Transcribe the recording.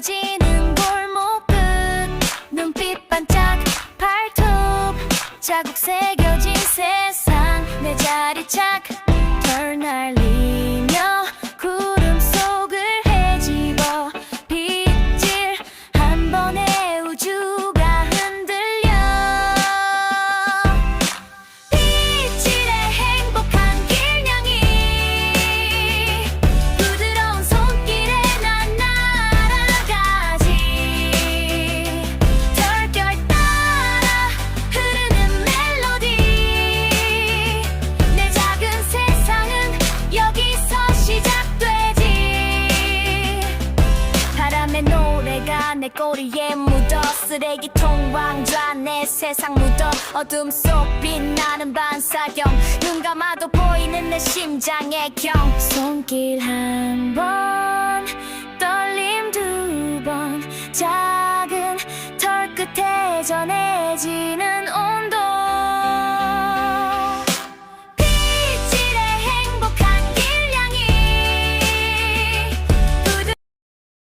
펼쳐지는 골목 끝 눈빛 반짝 발톱 자국 새겨진 세상. 내 자리 착 털 날리. 내 꼬리에 묻어 쓰레기통 왕좌 내 세상 묻어 어둠 속 빛나는 반사경. 눈 감아도 보이는 내 심장의 경. 손길 한 번 떨림 두 번. 작은 털 끝에 전해지는